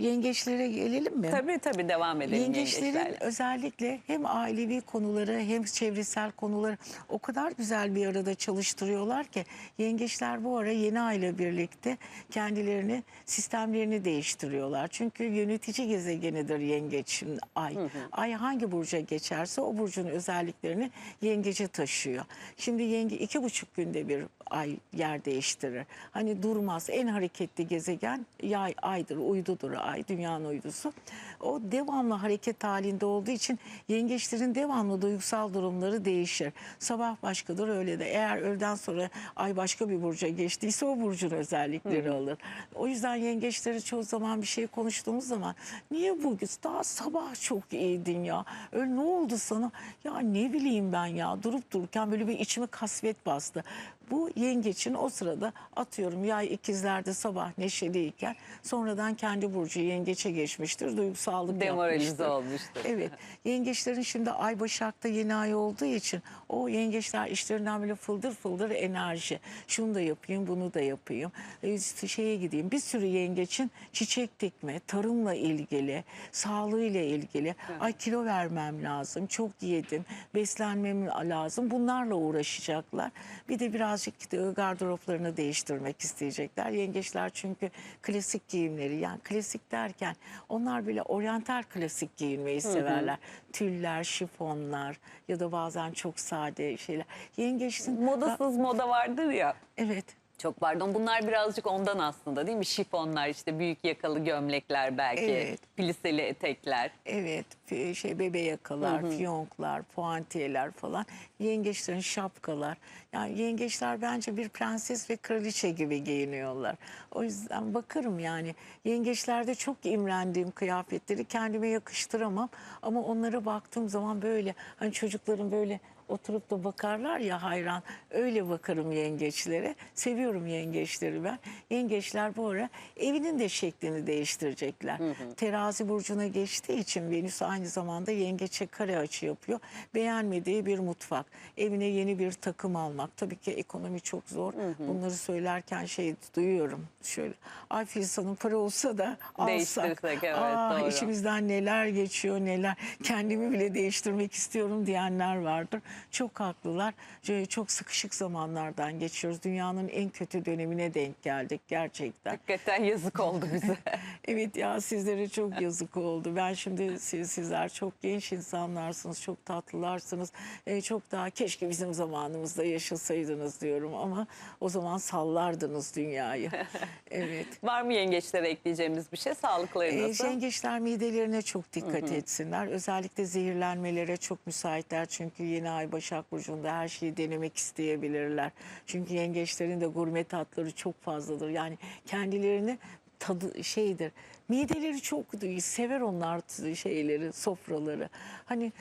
Yengeçlere gelelim mi? Tabii tabii devam edelim Yengeçlerin yengeçlerle. özellikle hem ailevi konuları hem çevresel konuları o kadar güzel bir arada çalıştırıyorlar ki yengeçler bu ara yeni ay ile birlikte kendilerini sistemlerini değiştiriyorlar. Çünkü yönetici gezegenidir yengeç şimdi ay. Ay hangi burca geçerse o burcun özelliklerini yengece taşıyor. Şimdi yenge iki buçuk günde bir ay yer değiştirir. Hani durmaz. En hareketli gezegen yay aydır, uydudur ay, dünyanın uydusu. O devamlı hareket halinde olduğu için yengeçlerin devamlı duygusal durumları değişir. Sabah başkadır öyle de. Eğer öğleden sonra ay başka bir burca geçtiyse o burcun özellikleri alır. O yüzden yengeçleri çoğu zaman bir şey konuştuğumuz zaman niye bugün daha sabah çok iyiydin ya? Öyle ne oldu sana? Ya ne bileyim ben ya durup dururken böyle bir içime kasvet bastı. Bu yengeçin o sırada atıyorum yay ikizlerde sabah neşeliyken sonradan kendi burcu yengeçe geçmiştir. Duygusallık Demoralize olmuştur. Evet. Yengeçlerin şimdi ay başakta yeni ay olduğu için o yengeçler işlerinden böyle fıldır fıldır enerji. Şunu da yapayım, bunu da yapayım. E, şeye gideyim. Bir sürü yengeçin çiçek dikme, tarımla ilgili, sağlığıyla ilgili. Ay kilo vermem lazım, çok yedim, beslenmem lazım. Bunlarla uğraşacaklar. Bir de birazcık de gardıroplarını değiştirmek isteyecekler. Yengeçler çünkü klasik giyimleri yani klasik derken onlar bile oryantal klasik giyinmeyi severler. Tüller, şifonlar ya da bazen çok sade şeyler. Yengeçin Modasız moda vardır ya. Evet. Çok pardon. Bunlar birazcık ondan aslında değil mi? Şifonlar işte büyük yakalı gömlekler belki. Evet. Pliseli etekler. Evet, şey bebe yakalar, fiyonklar, puantiyeler falan. Yengeçlerin şapkalar. Yani yengeçler bence bir prenses ve kraliçe gibi giyiniyorlar. O yüzden bakarım yani yengeçlerde çok imrendiğim kıyafetleri kendime yakıştıramam ama onlara baktığım zaman böyle hani çocukların böyle oturup da bakarlar ya hayran. Öyle bakarım yengeçlere. Seviyorum yengeçleri ben. Yengeçler bu ara evinin de şeklini değiştirecekler. Terazi burcuna geçtiği için Venüs aynı zamanda yengeçe kare açı yapıyor. Beğenmediği bir mutfak. Evine yeni bir takım almak. Tabii ki ekonomi çok zor. Bunları söylerken şey duyuyorum. Şöyle ay Filiz para olsa da alsak. Evet, Aa, doğru. içimizden neler geçiyor neler. Kendimi bile değiştirmek istiyorum diyenler vardır. Çok haklılar. Çok sıkışık zamanlardan geçiyoruz. Dünyanın en kötü dönemine denk geldik gerçekten. Hakikaten yazık oldu bize. Evet ya sizlere çok yazık oldu. Ben şimdi siz, sizler çok genç insanlarsınız, çok tatlılarsınız. Ee, çok daha keşke bizim zamanımızda yaşasaydınız diyorum ama o zaman sallardınız dünyayı. Evet. Var mı yengeçlere ekleyeceğimiz bir şey? Sağlıkları Ee, nasıl? yengeçler midelerine çok dikkat etsinler. Özellikle zehirlenmelere çok müsaitler. Çünkü yeni ay Başak Burcu'nda her şeyi denemek isteyebilirler. Çünkü yengeçlerin de gurme tatları çok fazladır. Yani kendilerini tadı şeydir. Mideleri çok sever onlar şeyleri, sofraları. Hani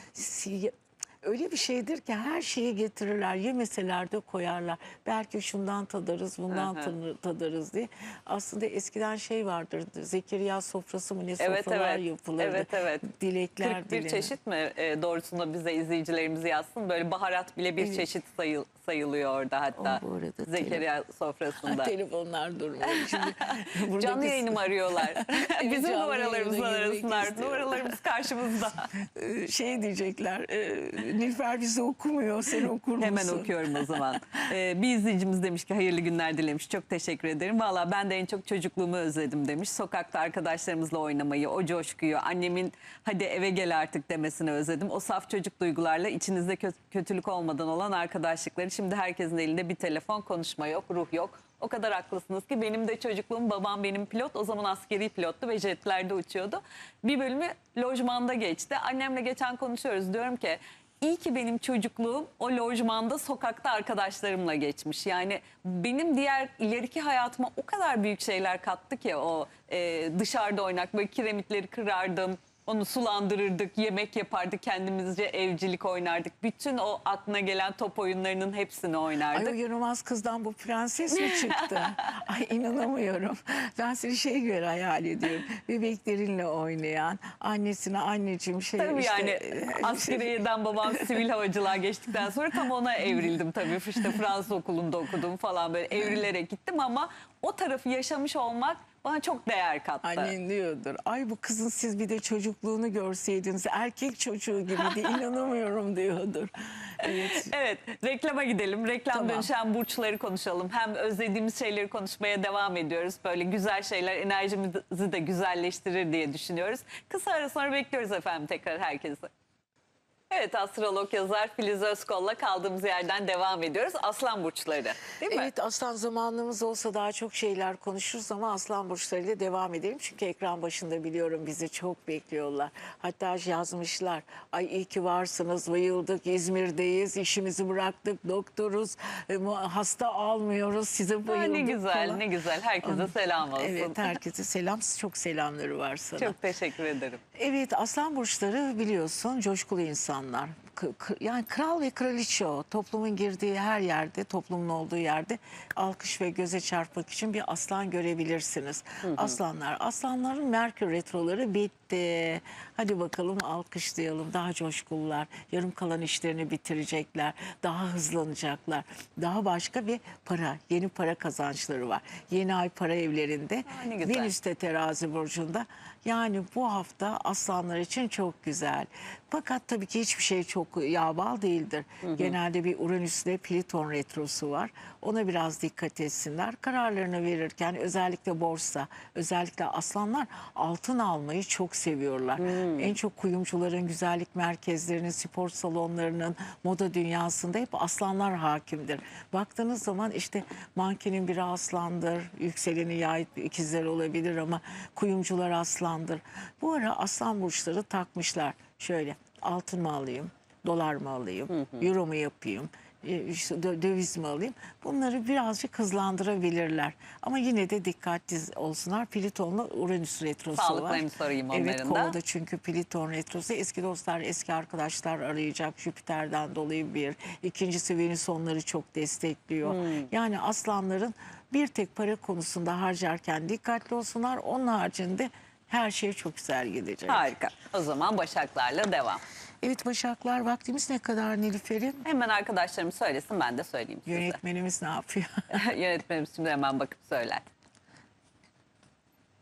öyle bir şeydir ki her şeyi getirirler. Yemeseler de koyarlar. Belki şundan tadarız, bundan Hı hı. tanı- tadarız diye. Aslında eskiden şey vardır. Zekeriya sofrası mı ne Evet, sofralar evet. yapılırdı. Evet, evet. Dilekler 41 dilenir. çeşit mi? E, doğrusunda bize izleyicilerimiz yazsın. Böyle baharat bile bir Evet. çeşit sayıl, sayılıyor orada hatta. O bu arada Zekeriya sofrasında. Telefonlar durmuyor. Şimdi Canlı biz- yayını mı arıyorlar? Bizim girmek arasınlar. Numaralarımız karşımızda. Ee, şey diyecekler. E, Nilüfer bizi okumuyor. Sen okur musun? Hemen okuyorum o zaman. Ee, bir izleyicimiz demiş ki hayırlı günler dilemiş. Çok teşekkür ederim. Valla ben de en çok çocukluğumu özledim demiş. Sokakta arkadaşlarımızla oynamayı, o coşkuyu, annemin hadi eve gel artık demesini özledim. O saf çocuk duygularla içinizde kö- kötülük olmadan olan arkadaşlıkları. Şimdi herkesin elinde bir telefon, konuşma yok, ruh yok. O kadar haklısınız ki benim de çocukluğum babam benim pilot. O zaman askeri pilottu ve jetlerde uçuyordu. Bir bölümü lojmanda geçti. Annemle geçen konuşuyoruz. Diyorum ki İyi ki benim çocukluğum o lojmanda sokakta arkadaşlarımla geçmiş. Yani benim diğer ileriki hayatıma o kadar büyük şeyler kattı ki o e, dışarıda oynak böyle kiremitleri kırardım. Onu sulandırırdık, yemek yapardık, kendimizce evcilik oynardık. Bütün o aklına gelen top oyunlarının hepsini Ay oynardık. o yaramaz kızdan bu prenses mi çıktı? Ay inanamıyorum. Ben seni şey göre hayal ediyorum. Bebeklerinle oynayan, annesine anneciğim şey Tabii işte. yani e, askeriyeden babam sivil havacılığa geçtikten sonra tam ona evrildim tabii. İşte Fransız okulunda okudum falan böyle evrilerek gittim ama o tarafı yaşamış olmak bana çok değer kattı. Annen diyordur. Ay bu kızın siz bir de çocukluğunu görseydiniz. Erkek çocuğu gibiydi. inanamıyorum diyordur. Evet. Evet, reklama gidelim. Reklam Tamam. dönüşen burçları konuşalım. Hem özlediğimiz şeyleri konuşmaya devam ediyoruz. Böyle güzel şeyler enerjimizi de güzelleştirir diye düşünüyoruz. Kısa ara sonra bekliyoruz efendim tekrar herkesi. Evet, astrolog yazar Filiz Özkol'la kaldığımız yerden devam ediyoruz. Aslan burçları, değil mi? Evet aslan zamanımız olsa daha çok şeyler konuşuruz ama aslan burçlarıyla devam edelim. Çünkü ekran başında biliyorum bizi çok bekliyorlar. Hatta yazmışlar. Ay iyi ki varsınız bayıldık İzmir'deyiz işimizi bıraktık doktoruz e, hasta almıyoruz size Ha, bayıldık ne güzel, falan. ne güzel. Herkese selam olsun. Evet herkese selam çok selamları var sana. Çok teşekkür ederim. Evet aslan burçları biliyorsun coşkulu insanlar. Yani kral ve kraliçe o. Toplumun girdiği her yerde, toplumun olduğu yerde alkış ve göze çarpmak için bir aslan görebilirsiniz. Aslanlar, aslanların Merkür retroları bitti. Hadi bakalım alkışlayalım. Daha coşkulular. Yarım kalan işlerini bitirecekler. Daha hızlanacaklar. Daha başka bir para, yeni para kazançları var. Yeni ay para evlerinde. ne güzel. Venüs de terazi burcunda. Yani bu hafta aslanlar için çok güzel. Fakat tabii ki hiçbir şey çok yağbal değildir. Genelde bir Uranüs'le Plüton retrosu var. Ona biraz dikkat etsinler. Kararlarını verirken özellikle borsa, özellikle aslanlar altın almayı çok seviyorlar. En çok kuyumcuların güzellik merkezlerinin, spor salonlarının, moda dünyasında hep aslanlar hakimdir. Baktığınız zaman işte mankenin biri aslandır, yükseleni yay ikizler olabilir ama kuyumcular aslandır. Bu ara aslan burçları takmışlar. Şöyle altın mı alayım, dolar mı alayım, euro mu yapayım, işte dö- döviz mi alayım? Bunları birazcık hızlandırabilirler. Ama yine de dikkatli olsunlar. Plüton'la Uranüs retrosu var. Sağlıklarını sorayım Evet onların da. kovada çünkü Plüton retrosu eski dostlar, eski arkadaşlar arayacak Jüpiter'den dolayı bir. İkincisi Venüs onları çok destekliyor. Hmm. Yani aslanların bir tek para konusunda harcarken dikkatli olsunlar. Onun haricinde her şey çok güzel gidecek. Harika. O zaman Başaklarla devam. Evet Başaklar vaktimiz ne kadar Nilüfer'in? Hemen arkadaşlarım söylesin ben de söyleyeyim size. Yönetmenimiz ne yapıyor? Yönetmenimiz şimdi hemen bakıp söyler.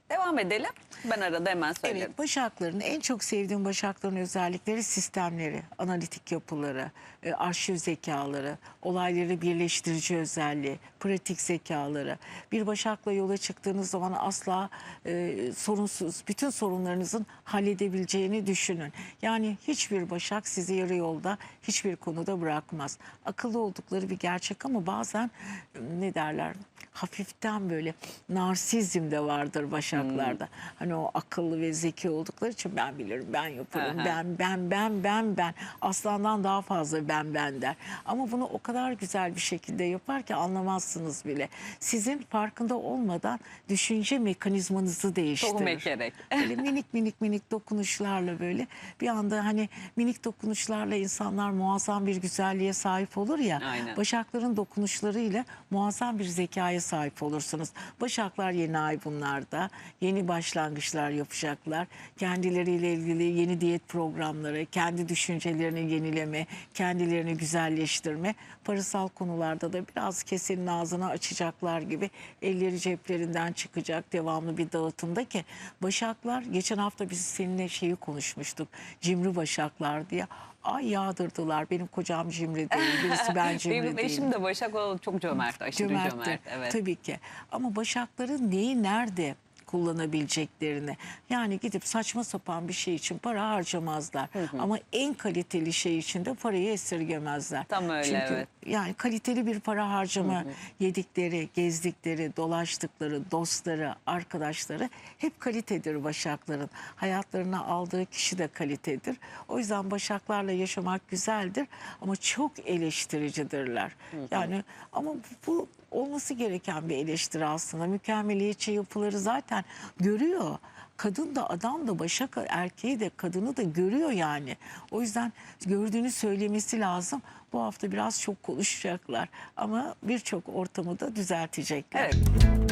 Devam edelim. Ben arada hemen söylerim. Evet, Başakların en çok sevdiğim Başakların özellikleri sistemleri, analitik yapıları, e, arşiv zekaları, olayları birleştirici özelliği, pratik zekaları. Bir Başak'la yola çıktığınız zaman asla e, sorunsuz, bütün sorunlarınızın halledebileceğini düşünün. Yani hiçbir Başak sizi yarı yolda hiçbir konuda bırakmaz. Akıllı oldukları bir gerçek ama bazen e, ne derler hafiften böyle narsizm de vardır Başaklarda. Hani o akıllı ve zeki oldukları için ben bilirim, ben yaparım, Aha. ben ben ben ben ben. Aslandan daha fazla ben ben der. Ama bunu o kadar güzel bir şekilde yapar ki anlamazsınız bile. Sizin farkında olmadan düşünce mekanizmanızı değiştirir. Tohum ekerek. Böyle minik minik minik dokunuşlarla böyle bir anda hani minik dokunuşlarla insanlar muazzam bir güzelliğe sahip olur ya. Aynen. Başakların dokunuşlarıyla muazzam bir zekaya sahip olursunuz. Başaklar yeni ay bunlarda. Yeni başlangıçlar yapacaklar. Kendileriyle ilgili yeni diyet programları, kendi düşüncelerini yenileme, kendilerini güzelleştirme. Parasal konularda da biraz kesenin ağzını açacaklar gibi elleri ceplerinden çıkacak devamlı bir dağıtımda ki Başaklar geçen hafta biz seninle şeyi konuşmuştuk. Cimri Başaklar diye. Ay yağdırdılar. Benim kocam cimri değil. Birisi ben cimri Benim değilim. eşim de Başak o çok cömert, aşırı cömert. Cömerttir. evet. Tabii ki. Ama başakların neyi nerede kullanabileceklerini. Yani gidip saçma sapan bir şey için para harcamazlar. Ama en kaliteli şey için de parayı esirgemezler. Tam öyle, Çünkü evet. yani kaliteli bir para harcama yedikleri, gezdikleri, dolaştıkları, dostları, arkadaşları hep kalitedir Başakların. Hayatlarına aldığı kişi de kalitedir. O yüzden Başaklarla yaşamak güzeldir ama çok eleştiricidirler. Yani ama bu olması gereken bir eleştiri aslında. Mükemmeliyetçi yapıları zaten görüyor. Kadın da adam da başak erkeği de kadını da görüyor yani. O yüzden gördüğünü söylemesi lazım. Bu hafta biraz çok konuşacaklar ama birçok ortamı da düzeltecekler. Evet.